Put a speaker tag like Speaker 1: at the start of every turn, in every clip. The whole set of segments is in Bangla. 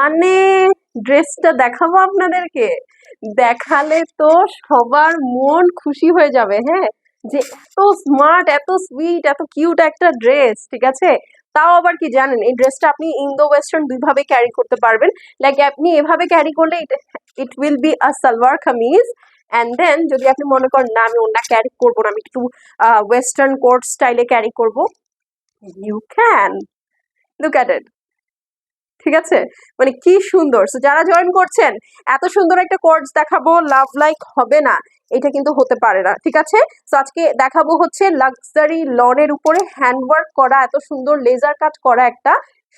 Speaker 1: মানে ড্রেসটা দেখাবো আপনাদেরকে। দেখালে তো সবার মন খুশি হয়ে যাবে হ্যাঁ? যে এত স্মার্ট এত সুইট এত কিউট একটা ড্রেস ঠিক আছে? তাও আবার কি জানেন, এই ড্রেসটা আপনি ইন্দো ওয়েস্টার্ন দুইভাবে ক্যারি করতে পারবেন। লাইক আপনি এভাবে ক্যারি করলে it will be a salwar kameez and then যদি আপনি মনে করেন, না, আমি অন্য ক্যারি করব না, আমি একটু ওয়েস্টার্ন কোট স্টাইলে ক্যারি করব you can look at it ঠিক আছে? মানে কি সুন্দর। যারা জয়েন করছেন, এত সুন্দর একটা কোর্স দেখাবো লাভ লাইক হবে না। এটা কিন্তু হতে পারে না, ঠিক আছে? তো আজকে দেখাবো হচ্ছে লাক্সারি লনের উপরে হ্যান্ডওয়ার্ক করা, এত সুন্দর লেজার কাট করা একটা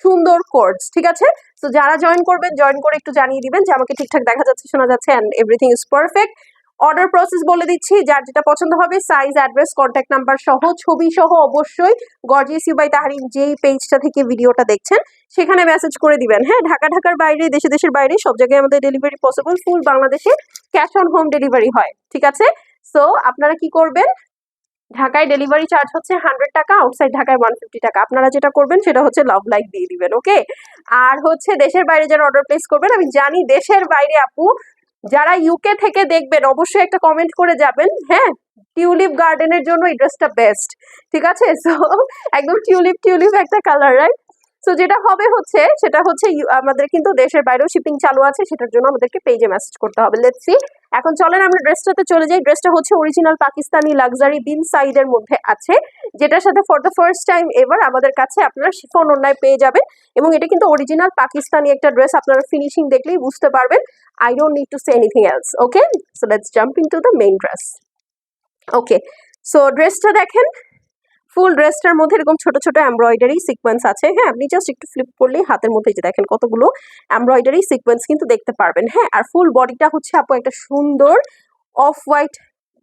Speaker 1: সুন্দর কোর্স ঠিক আছে? তো যারা জয়েন করবেন জয়েন করে একটু জানিয়ে দিবেন যে আমাকে ঠিকঠাক দেখা যাচ্ছে, শোনা যাচ্ছে and everything is perfect order process বলে দিচ্ছি। যার যেটা পছন্দ হবে সাইজ অ্যাড্রেস কন্ট্যাক্ট নাম্বার সহ, ছবি সহ অবশ্যই গর্জিয়াস ইউ বাই তাহারিন যেই পেজটা থেকে ভিডিওটা দেখছেন, সেখানে মেসেজ করে দিবেন। হ্যাঁ ঢাকা, ঢাকার বাইরে, দেশে, দেশের বাইরে, সব জায়গায় আমাদের ডেলিভারি পসিবল ফুল বাংলাদেশে ক্যাশ অন হোম ডেলিভারি হয়। ঠিক আছে? সো আপনারা কি করবেন? ঢাকায় ডেলিভারি চার্জ হচ্ছে হান্ড্রেড টাকা আউটসাইড ঢাকায় ওয়ান ফিফটি টাকা। আপনারা যেটা করবেন, সেটা হচ্ছে লাভ লাইক দিয়ে দিবেন ওকে আর হচ্ছে দেশের বাইরে যারা অর্ডার প্লেস করবেন, আমি জানি দেশের বাইরে আপু যারা ইউকে থেকে দেখবেন, অবশ্যই একটা কমেন্ট করে যাবেন হ্যাঁ? টিউলিপ গার্ডেনের জন্য এই ড্রেসটা বেস্ট ঠিক আছে? সো একদম টিউলিপ টিউলিপ একটা কালার রাইট সো যেটা হবে হচ্ছে, সেটা হচ্ছে, আমাদের কিন্তু দেশের বাইরেও শিপিং চালু আছে, সেটার জন্য আমাদেরকে পেজে মেসেজ করতে হবে। লেটস সি এখন চলেন আমরা ড্রেসটাতে চলে যাই। ড্রেসটা হচ্ছে অরিজিনাল পাকিস্তানি লাক্সারি বিন সাইডের মধ্যে আছে, যেটার সাথে ফর দ্য ফার্স্ট টাইম এবার আমাদের কাছে আপনারা শিফন অন্যায় পেয়ে যাবেন এবং এটা কিন্তু অরিজিনাল পাকিস্তানি একটা ড্রেস আপনারা ফিনিশিং দেখলেই বুঝতে পারবেন। I don't need to say anything else okay so let's jump into the main dress okay so ড্রেসটা দেখেন ফুল ড্রেসটার মধ্যে এরকম ছোট ছোট এমব্রয়ডারি সিকোয়েন্স আছে। হ্যাঁ আপনি জাস্ট একটু ফ্লিপ করলেই হাতের মধ্যে যে দেখেন কতগুলো এমব্রয়ডারি সিকোয়েন্স কিন্তু দেখতে পারবেন। হ্যাঁ আর ফুল বডিটা হচ্ছে আপু একটা সুন্দর অফ হোয়াইট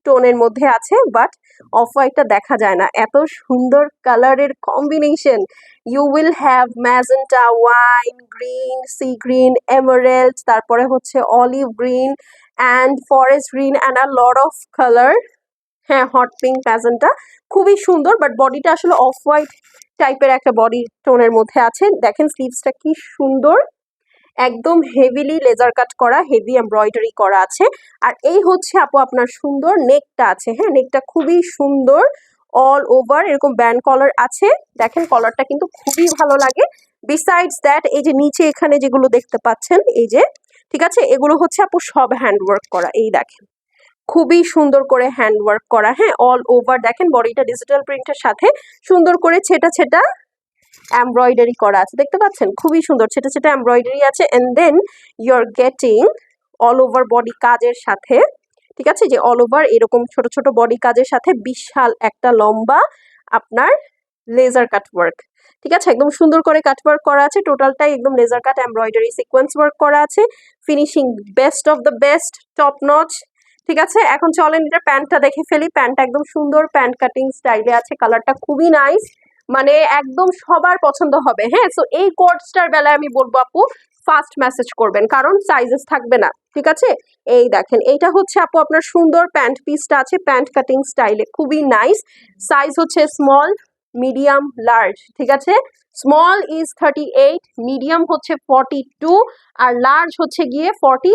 Speaker 1: টোনের মধ্যে আছে বাট অফ হোয়াইটটা দেখা যায় না। এত সুন্দর কালারের combination you will have magenta wine green sea green emerald তারপরে হচ্ছে olive green and forest green and a lot of colour হ্যাঁ হট পিঙ্ক প্যাজেন্টটা খুবই সুন্দর বাট বডিটা আসলে অফ হোয়াইট টাইপের একটা বডি টোনের মধ্যে আছে। দেখেন স্লিভসটা কি সুন্দর, একদম হেভিলি লেজার কাট করা হেভি এমব্রয়ডারি করা আছে। আর এই হচ্ছে আপু আপনার সুন্দর নেকটা আছে হ্যাঁ নেকটা খুবই সুন্দর অল ওভার এরকম ব্যান্ড কলার আছে। দেখেন কলারটা কিন্তু খুবই ভালো লাগে। বিসাইডস দ্যাট এই যে নিচে এখানে যেগুলো দেখতে পাচ্ছেন, এই যে, ঠিক আছে? এগুলো হচ্ছে আপু সব হ্যান্ডওয়ার্ক করা, এই দেখেন। খুবই সুন্দর করে হ্যান্ডওয়ার্ক করা। হ্যাঁ অল ওভার দেখেন বডিটা ডিজিটাল প্রিন্টের সাথে সুন্দর করে ছেটা ছেটা এমব্রয়ডারি করা আছে। দেখতে পাচ্ছেন? খুবই সুন্দর ছেটা ছেটা এমব্রয়ডারি আছে and then you are getting all over body কাজের সাথে, ঠিক আছে? যে অল ওভার এরকম ছোট ছোট বডি কাজের সাথে বিশাল একটা লম্বা আপনার লেজার কাট ওয়ার্ক ঠিক আছে? একদম সুন্দর করে কাট ওয়ার্ক করা আছে। টোটালটাই একদম laser cut embroidery sequence work করা আছে। Finishing best of the best top notch ঠিক আছে? এখন চলেন এটা প্যান্টটা দেখে ফেলি। প্যান্টটা একদম সুন্দর প্যান্ট কাটিং স্টাইলে আছে। কালারটা খুবই নাইস। মানে একদম সবার পছন্দ হবে। হ্যাঁ সো এই কোর্সটার বেলায় আমি বলব আপু, ফাস্ট মেসেজ করবেন। কারণ সাইজেস থাকবে না। ঠিক আছে? এই দেখেন, এইটা হচ্ছে আপু আপনার সুন্দর প্যান্ট পিসটা আছে। প্যান্ট কাটিং স্টাইলে খুবই নাইস। সাইজ হচ্ছে স্মল মিডিয়াম লার্জ ঠিক আছে? Small is thirty eight medium হচ্ছে ফর্টি টু আর লার্জ হচ্ছে গিয়ে ফর্টি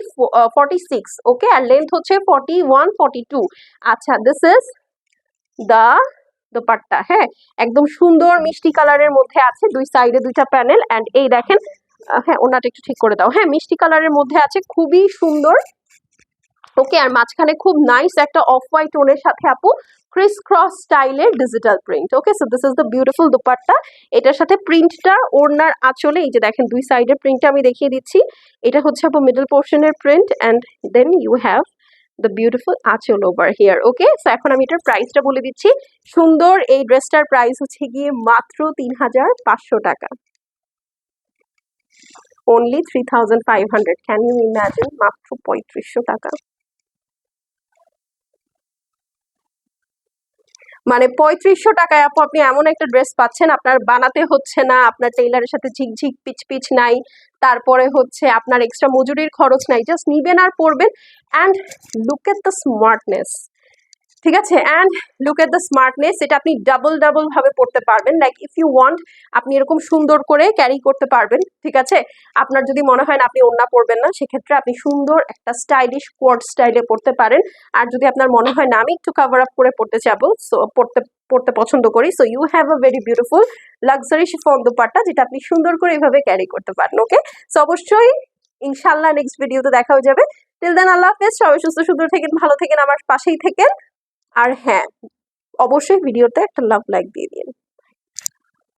Speaker 1: ফর্টি সিক্স ওকে আর লেন্থ হচ্ছে ফর্টি ওয়ান ফর্টি টু আচ্ছা দিস ইজ দ্য দোপাট্টা হ্যাঁ? একদম সুন্দর মিষ্টি কালারের মধ্যে আছে দুই সাইডে দুইটা প্যানেল অ্যান্ড এই দেখেন হ্যাঁ ওনাটা একটু ঠিক করে দাও। হ্যাঁ মিষ্টি কালারের মধ্যে আছে, খুবই সুন্দর ওকে আর মাঝখানে খুব নাইস একটা অফ হোয়াইট টোনের সাথে আপু ক্রিস ক্রস স্টাইলের digital print okay so this is the beautiful dupatta এটার সাথে প্রিন্টটা ওড়নার আঁচলে, এই যে দেখেন, দুই সাইডের প্রিন্টটা আমি দেখিয়ে দিচ্ছি। এটা হচ্ছে আপু middle পোর্শনের print and then you have the beautiful anchal over here okay so এখন আমি এটার প্রাইসটা বলে দিচ্ছি। সুন্দর, এই ড্রেসটার প্রাইস হচ্ছে গিয়ে মাত্র তিন হাজার পাঁচশো টাকা। Five hundred can you imagine মাত্র পঁয়ত্রিশশো টাকা। মানে পঁয়ত্রিশশো টাকায় আপু, আপনি এমন একটা ড্রেস পাচ্ছেন, আপনার বানাতে হচ্ছে না, আপনার টেইলারের সাথে ঝিকঝিক পিচ পিচ নাই, তারপরে হচ্ছে আপনার এক্সট্রা মজুরির খরচ নাই জাস্ট নিবেন আর পরবেন and look at the smartness ঠিক আছে? And look at the smartness এটা আপনি ডাবল ডাবল ভাবে পড়তে পারবেন। লাইক ইফ ইউ ওয়ান্ট আপনি এরকম সুন্দর করে ক্যারি করতে পারবেন, ঠিক আছে? আপনার যদি মনে হয় না আপনি ওন্না পরবেন না, সেক্ষেত্রে আপনি সুন্দর একটা স্টাইলিশ কোয়ার্ড স্টাইলে পড়তে পারেন। আর যদি আপনার মনে হয় না, আমি একটু কাভার আপ করে পড়তে যাব সো পড়তে পড়তে পছন্দ করি। So you have a very beautiful luxury chiffon dupatta, যেটা আপনি সুন্দর করে এইভাবে ক্যারি করতে পারেন ওকে সো অবশ্যই ইনশাল্লাহ নেক্সট ভিডিওতে দেখা হয়ে যাবে। টিল দেন আল্লাহ হাফেজ, সবাই সুস্থ সুন্দর থেকেন, ভালো থাকেন, আমার পাশেই থেকেন। আর হ্যাঁ অবশ্যই ভিডিওতে একটা লাভ লাইক দিয়ে দিন।